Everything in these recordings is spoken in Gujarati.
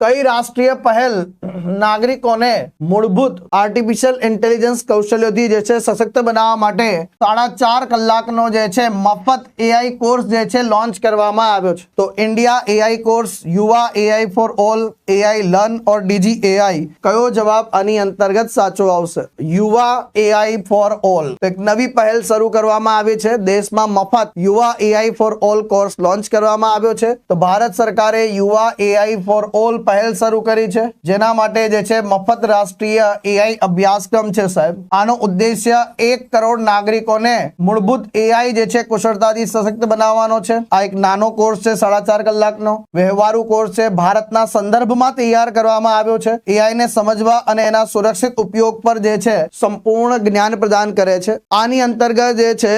કઈ રાષ્ટ્રીય પહેલ નાગરિકોને મૂળભૂત આર્ટિફિશિયલ ઇન્ટેલિજન્સ કૌશલ્યોથી જે છે સશક્ત બનાવવા માટે સાડા ચાર કલાકનો જે છે મફત એઆઈ કોર્સ જે છે લોન્ચ કરવામાં આવ્યો છે. તો India AI course Yuva AI for all AI learn or DG AI કયો જવાબ આની અંતર્ગત સાચો આવશે? યુવા એઆઈ ફોર ઓલ એક નવી પહેલ શરૂ કરવામાં આવી છે. દેશમાં મફત Yuva AI for all course launch કરવામાં આવ્યો છે. તો ભારત સરકારે યુવા એઆઈ ફોર ઓલ પહેલ શરૂ કરી છે, જેના માટે જે છે મફત રાષ્ટ્રીય એઆઈ અભ્યાસક્રમ છે સાહેબ. આનો ઉદ્દેશ્ય એક કરોડ નાગરિકોને મૂળભૂત એઆઈ જે છે કુશળતાથી સશક્ત બનાવવાનો છે. આ એક નાનો કોર્સ છે, સાડા ચાર કલાકનો. વ્યવહારુ કોર્સ છે, ભારતના સંદર્ભમાં તૈયાર કરવામાં આવ્યો છે. એઆઈ ને સમજવા અને એના સુરક્ષિત ઉપયોગ પર જે છે સંપૂર્ણ જ્ઞાન પ્રદાન કરે છે. આની અંતર્ગત જે છે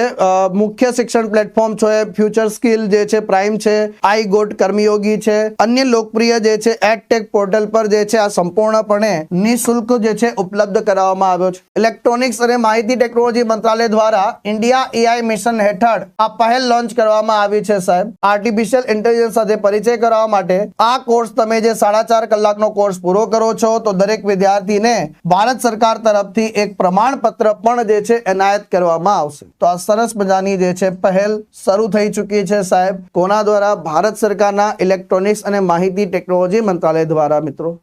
મુખ્ય શિક્ષણ પ્લેટફોર્મ છે, ફ્યુચર સ્કિલ જે છે, પ્રાઇમ છે, આઈ ગોટ કર્મયોગી છે. અન્ય લોકપ્રિય જે છે એડટેક પોર્ટલ પર જે છે આ સંપૂર્ણપણે નિઃશુલ્ક જે છે ઉપલબ્ધ કરાવવામાં આવ્યો છે. ઇલેક્ટ્રોનિક્સ અને માહિતી ટેકનોલોજી મંત્રાલય દ્વારા ઇન્ડિયા એઆઈ મિશન હેઠળ આ પહેલ લોન્ચ કરવામાં આવી છે સાહેબ. આર્ટિફિશિયલ ઇન્ટેલિજન્સ સાથે પરિચય કરાવવા માટે આ કોર્સ તમે જે સાડા ચાર કલાકનો કોર્સ પૂરો કરો છો, તો દરેક વિદ્યાર્થીને ભારત સરકાર તરફથી એક પ્રમાણપત્ર પણ જે છે એનાયત કરવામાં આવશે. તો આ સરસ મજાની જે છે પહેલ શરૂ થઈ ચૂકી છે સાહેબ. કોના દ્વારા ભારત સરકારના ઇલેક્ટ્રોનિક્સ અને માહિતી ટેકનોલોજી મંત્રાલય દ્વારા મિત્રો